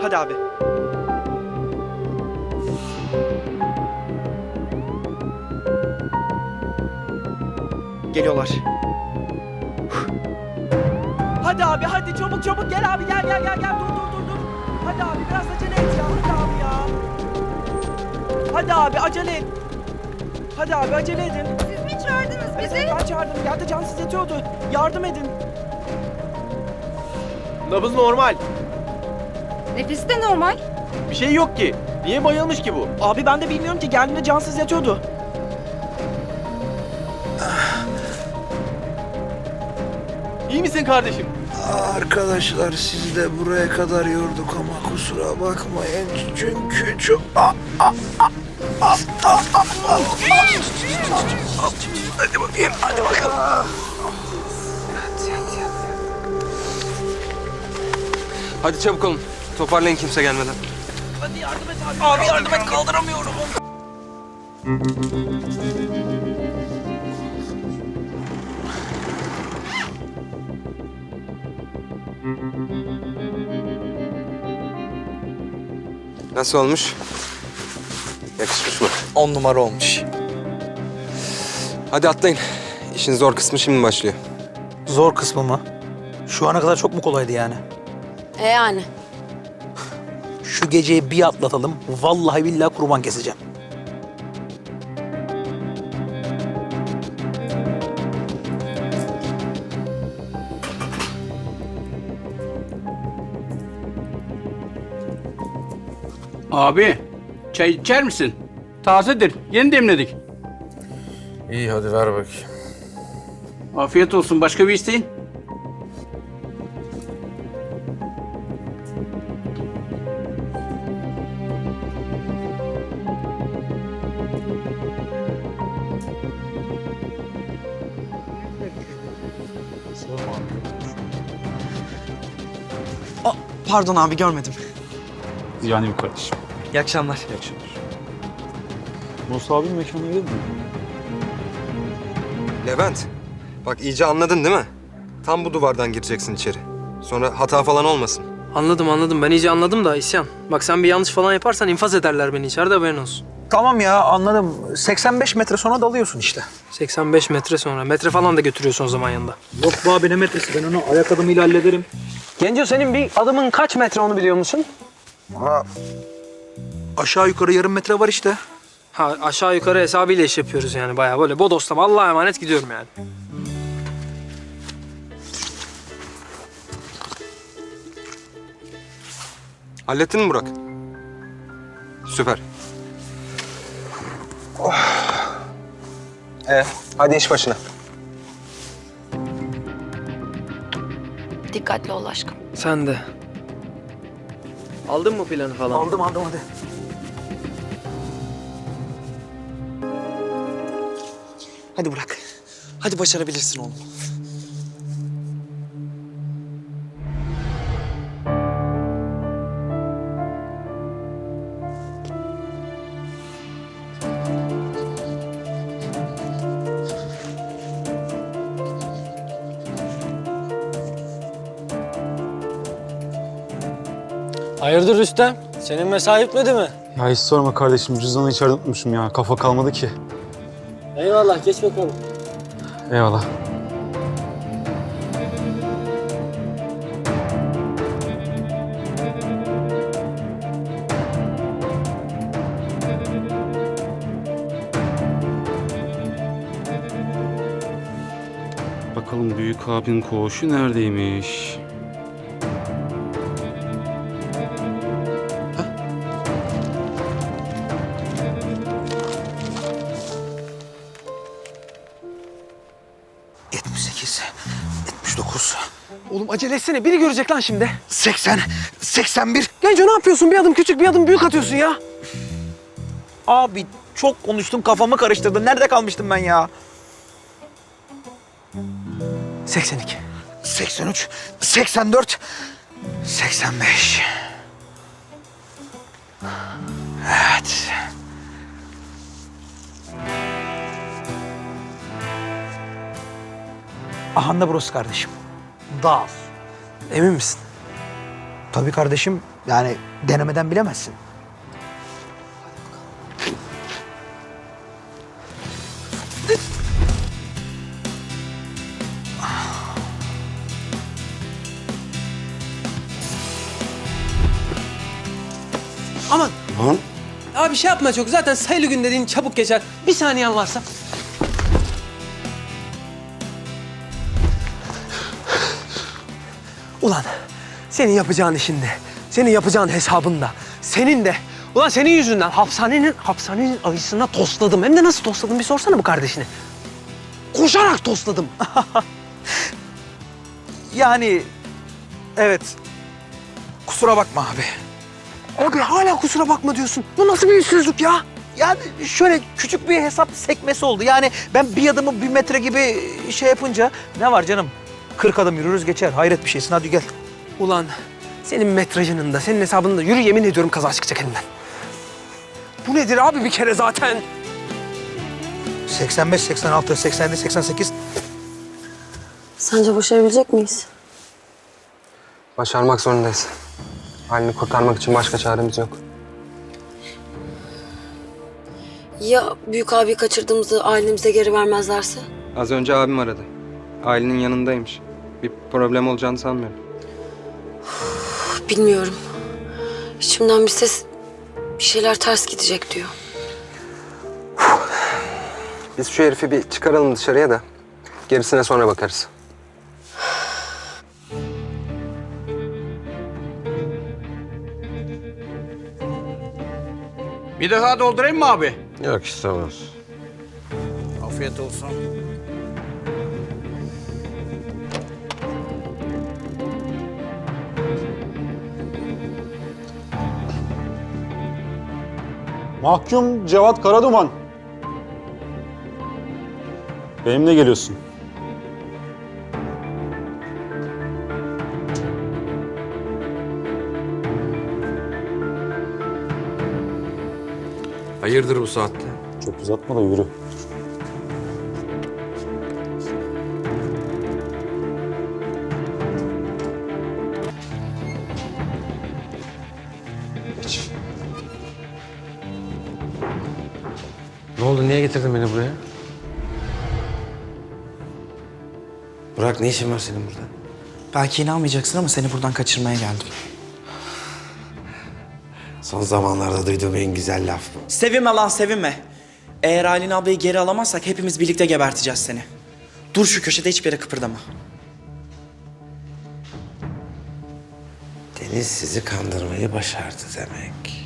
Hadi abi. Geliyorlar. Hadi abi hadi çabuk çabuk gel abi gel gel gel gel dur dur dur dur. Hadi abi biraz acele et ya hadi abi ya. Hadi abi acele et. Hadi abi acele edin. Siz mi çağırdınız Evet, bizi? ben çağırdım. Yerde cansız yatıyordu. Yardım edin. Nabız normal. Nefesi de normal. Bir şey yok ki. Niye bayılmış ki bu? Abi ben de bilmiyorum ki geldiğinde cansız yatıyordu. İyi misin kardeşim? Arkadaşlar sizi de buraya kadar yorduk ama kusura bakmayın çünkü çok... Ah, ah, ah, ah, ah, ah, ah, ah. Hadi bakayım, hadi bakalım. Hadi çabuk olun. Toparlayın kimse gelmeden. Hadi yardım et abi. Abi yardım et kaldıramıyorum. Nasıl olmuş? Yakışmış mı? On numara olmuş. Hadi atlayın. İşin zor kısmı şimdi başlıyor. Zor kısmı mı? Şu ana kadar çok mu kolaydı yani? E yani. Şu geceyi bir atlatalım. Vallahi billahi kurban keseceğim. Abi, çay içer misin? Tazedir, yeni demledik. İyi hadi ver bakayım. Afiyet olsun, başka bir isteğin? Pardon abi görmedim. Yani bir kardeşim. İyi akşamlar. İyi akşamlar. Musa abinin mekanına gidelim mi? Levent. Bak iyice anladın değil mi? Tam bu duvardan gireceksin içeri. Sonra hata falan olmasın. Anladım anladım. Ben iyice anladım da isyan. Bak sen bir yanlış falan yaparsan infaz ederler beni içeride haberin olsun. Tamam ya anladım. 85 metre sonra dalıyorsun işte. 85 metre sonra. Metre falan da götürüyorsun o zaman yanında. Yok bu abi ne metresi ben onu ayak adımıyla hallederim. Genco senin bir adımın kaç metre onu biliyor musun? Ha, aşağı yukarı yarım metre var işte. Ha aşağı yukarı hesabıyla iş yapıyoruz yani bayağı böyle bodoslama Allah'a emanet gidiyorum yani. Hallettin mi Burak? Süper. Ee, hadi iş başına. Dikkatli ol aşkım. Sen de. Aldın mı planı falan? Aldım aldım hadi. Hadi bırak. Hadi başarabilirsin oğlum. Hayırdır Rüstem? Senin mesai bitmedi mi? Ya hiç sorma kardeşim. Cüzdanı içeride unutmuşum ya. Kafa kalmadı ki. Eyvallah geç bakalım. Eyvallah. Bakalım büyük abinin koğuşu neredeymiş? Yetmiş sekiz, yetmiş dokuz, Oğlum acele etsene. Biri görecek lan şimdi. 80, 81. Genco ne yapıyorsun? Bir adım küçük bir adım büyük atıyorsun ya. Abi çok konuştun kafamı karıştırdın. Nerede kalmıştım ben ya? 82. 83, 84, 85. Evet. Aha da burası kardeşim. Dağ. Emin misin? Tabii kardeşim yani denemeden bilemezsin. Aman. Abi şey yapma çok. Zaten sayılı gün dediğin çabuk geçer. Bir saniyen varsa. Ulan senin yapacağın işinde, senin yapacağın hesabında, senin de Ulan senin yüzünden hapishanenin hapishanenin ayısına tosladım. Hem de nasıl tosladım bir sorsana bu kardeşine. Koşarak tosladım. Yani evet kusura bakma abi. Abi hala kusura bakma diyorsun. Bu nasıl bir yüzsüzlük ya? Yani şöyle küçük bir hesap sekmesi oldu. Yani ben bir adımı bir metre gibi şey yapınca ne var canım? 40 adım yürürüz geçer. Hayret bir şeysin hadi gel. Ulan senin metrajının da senin hesabının da yürü yemin ediyorum kaza çıkacak elinden. Bu nedir abi bir kere zaten? 85, 86, 87, 88. Sence başarabilecek miyiz? Başarmak zorundayız. Halini kurtarmak için başka çaremiz yok. Ya büyük abi kaçırdığımızı ailemize geri vermezlerse? Az önce abim aradı. Ailenin yanındaymış. Bir problem olacağını sanmıyorum. Bilmiyorum. İçimden bir ses bir şeyler ters gidecek diyor. Biz şu herifi bir çıkaralım dışarıya da gerisine sonra bakarız. Bir daha doldurayım mı abi? Yok istemez. Afiyet olsun. Mahkum Cevat Karaduman. Benimle geliyorsun. Hayırdır bu saatte? Çok uzatma da yürü. Niye getirdin beni buraya? Burak ne işin var senin burada? Belki inanmayacaksın ama seni buradan kaçırmaya geldim. Son zamanlarda duyduğum en güzel laf bu. Sevinme lan sevinme. Eğer Aylin ablayı geri alamazsak hepimiz birlikte geberteceğiz seni. Dur şu köşede hiçbir yere kıpırdama. Deniz sizi kandırmayı başardı demek.